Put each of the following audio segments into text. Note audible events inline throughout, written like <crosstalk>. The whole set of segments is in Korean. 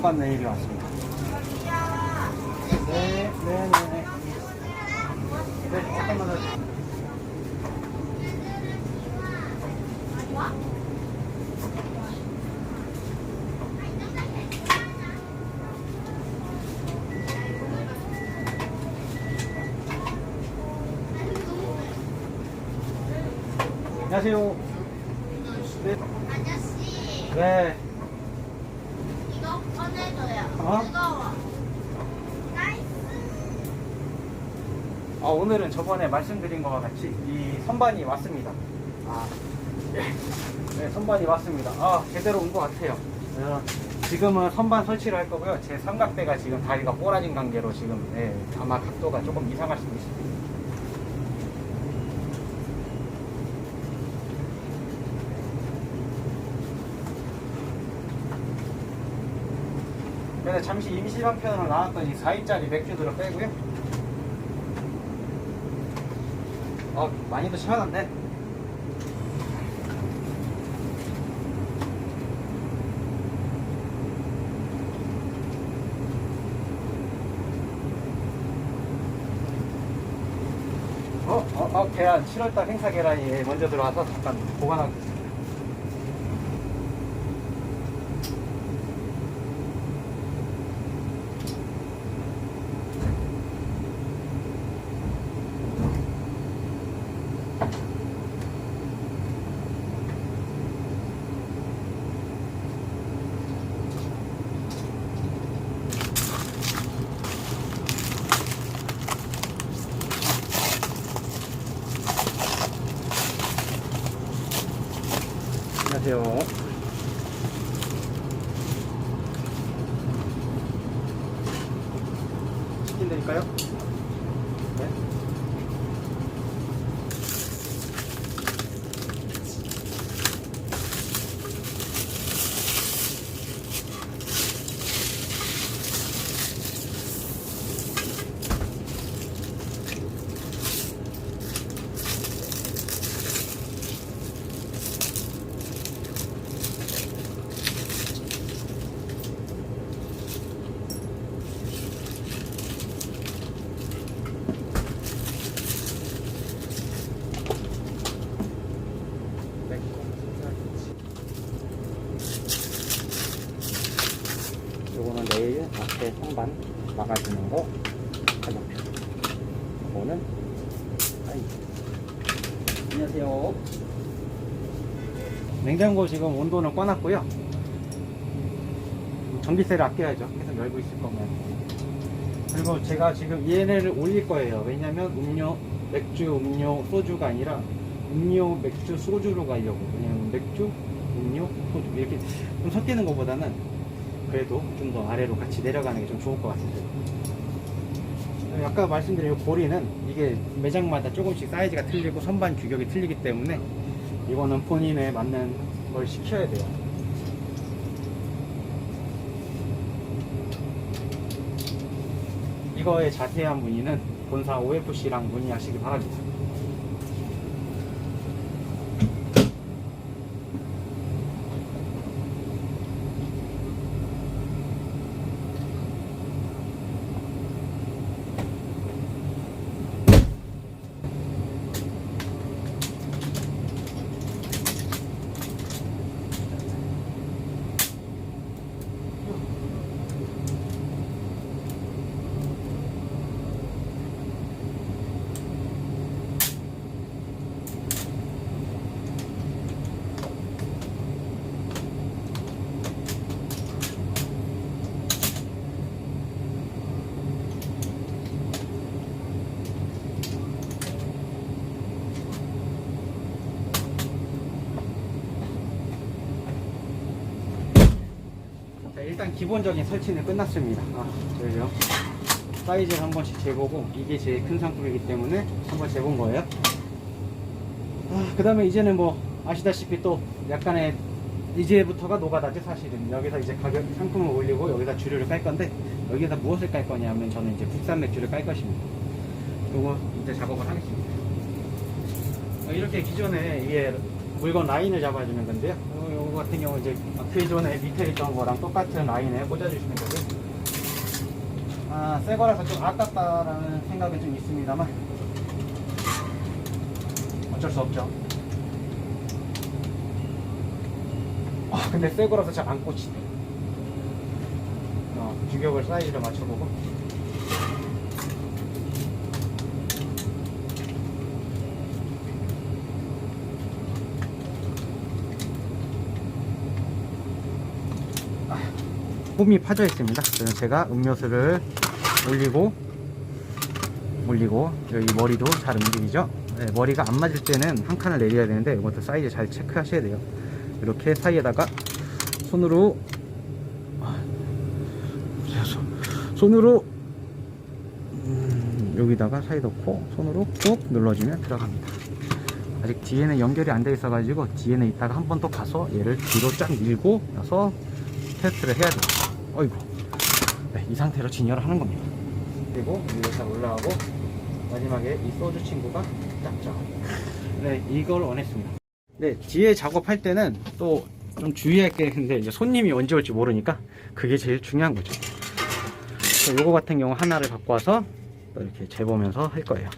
선반 네일이 왔습니다. 네, 네, 네. 네, 잠깐만 더. 안녕하세요. 네. 아저씨, 네. 어? 아, 오늘은 저번에 말씀드린 것과 같이 이 선반이 왔습니다. 아, 네, 네, 선반이 왔습니다. 아, 제대로 온 것 같아요. 어, 지금은 선반 설치를 할 거고요. 제 삼각대가 지금 다리가 꼬라진 관계로 지금 네, 아마 각도가 조금 이상할 수도 있습니다. 그래서 잠시 임시 방편으로 나왔더니 4인짜리 맥주들을 빼고요. 어, 많이도 시원한데? 어, 어, 어, 계란, 7월달 행사 계란이 먼저 들어와서 잠깐 보관하고 있습니다. 안녕하세요. 치킨 드릴까요? 네. 요거는 내일 앞에 선반 막아주는 거 가격표. 요거는 아이. 안녕하세요. 냉장고 지금 온도는 꺼놨고요. 전기세를 아껴야죠. 계속 열고 있을 거면. 그리고 제가 지금 얘네를 올릴 거예요. 왜냐면 음료, 맥주, 음료, 소주가 아니라 음료, 맥주, 소주로 가려고. 왜냐면 맥주, 음료, 소주 이렇게 좀 섞이는 것보다는 그래도 좀 더 아래로 같이 내려가는 게 좀 좋을 것 같은데. 아까 말씀드린 이 고리는 이게 매장마다 조금씩 사이즈가 틀리고 선반 규격이 틀리기 때문에 이거는 본인에 맞는 걸 시켜야 돼요. 이거의 자세한 문의는 본사 OFC랑 문의하시기 바랍니다. 일단 기본적인 설치는 끝났습니다. 아, 저희요. 사이즈를 한 번씩 재보고 이게 제일 큰 상품이기 때문에 한 번 재본 거예요. 아, 그 다음에 이제는 뭐 아시다시피 또 약간의 이제부터가 노가다죠 사실은 여기서 이제 가격 상품을 올리고 여기다 주류를 깔 건데 여기다 무엇을 깔 거냐면 저는 이제 국산 맥주를 깔 것입니다. 요거 이제 작업을 하겠습니다. 어, 이렇게 기존에 이게 물건 라인을 잡아주는 건데요. 요- 같은 경우 이제 기존에 밑에 있던 거랑 똑같은 라인에 꽂아주시는 거고요. 아, 새 거라서 좀 아깝다라는 생각은 좀 있습니다만 어쩔 수 없죠. 아, 근데 새 거라서 잘 안 꽂히네. 어, 규격을 사이즈를 맞춰보고. 홈이 파져 있습니다. 그래서 제가 음료수를 올리고 올리고 여기 머리도 잘 움직이죠. 네, 머리가 안 맞을 때는 한 칸을 내려야 되는데 이것도 사이즈 잘 체크하셔야 돼요. 이렇게 사이에다가 손으로 아, 손- 손으로 음, 여기다가 사이 넣고 손으로 꾹 눌러주면 들어갑니다. 아직 뒤에는 연결이 안 돼 있어가지고 뒤에는 이따가 한번또 가서 얘를 뒤로 쫙 밀고 나서 테스트를 해야 돼요. 어이구. 네, 이 상태로 진열을 하는 겁니다. 그리고 위로 잘 올라가고 마지막에 이 소주 친구가 짝짝. 네, 이걸 원했습니다. 네, 뒤에 작업할 때는 또 좀 주의할 게 있는데 이제 손님이 언제 올지 모르니까 그게 제일 중요한 거죠. 요거 같은 경우 하나를 갖고 와서 또 이렇게 재보면서 할 거예요.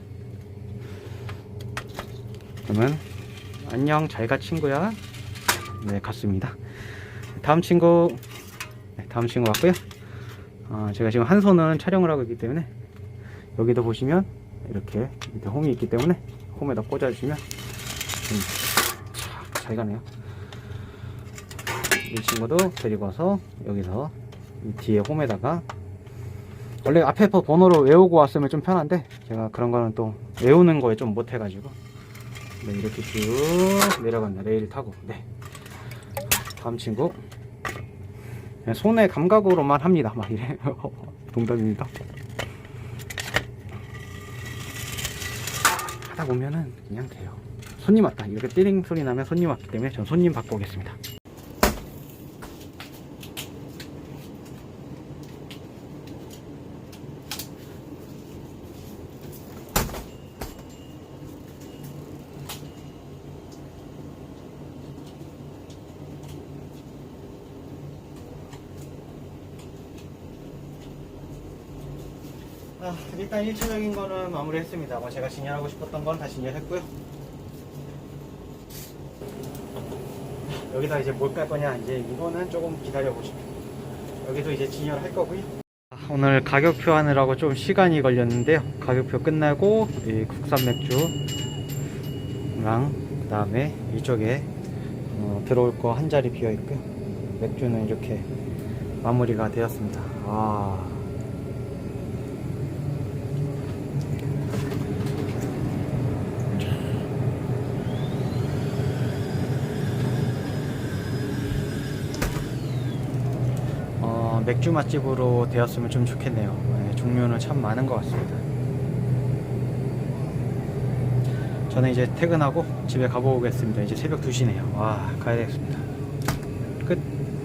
그러면 안녕 잘 가 친구야. 네, 갔습니다. 다음 친구 네, 다음 친구 왔고요. 어, 제가 지금 한 손은 촬영을 하고 있기 때문에 여기도 보시면 이렇게 밑에 홈이 있기 때문에 홈에다 꽂아주시면 음, 참, 잘 가네요. 이 친구도 데리고 와서 여기서 이 뒤에 홈에다가 원래 앞에 번- 번호를 외우고 왔으면 좀 편한데 제가 그런 거는 또 외우는 거에 좀 못해가지고 네, 이렇게 쭉 내려간다 레일 타고 네 다음 친구 손의 감각으로만 합니다. 막 이래. <laughs> 농담입니다. 하다 보면은 그냥 돼요. 손님 왔다. 이렇게 띠링 소리 나면 손님 왔기 때문에 전 손님 받고 오겠습니다. 아, 일단 1차적인 거는 마무리했습니다. 뭐 제가 진열하고 싶었던 건 다 진열했고요. 여기다 이제 뭘 깔 거냐 이제 이거는 조금 기다려 보시죠. 여기도 이제 진열할 거고요. 아, 오늘 가격표 하느라고 좀 시간이 걸렸는데요. 가격표 끝나고 이 국산 맥주랑 그다음에 이쪽에 어, 들어올 거 한 자리 비어 있고요. 맥주는 이렇게 마무리가 되었습니다. 아. 어, 맥주 맛집으로 되었으면 좀 좋겠네요. 네, 종류는 참 많은 것 같습니다. 저는 이제 퇴근하고 집에 가보겠습니다. 이제 새벽 2시네요. 와, 가야 되겠습니다.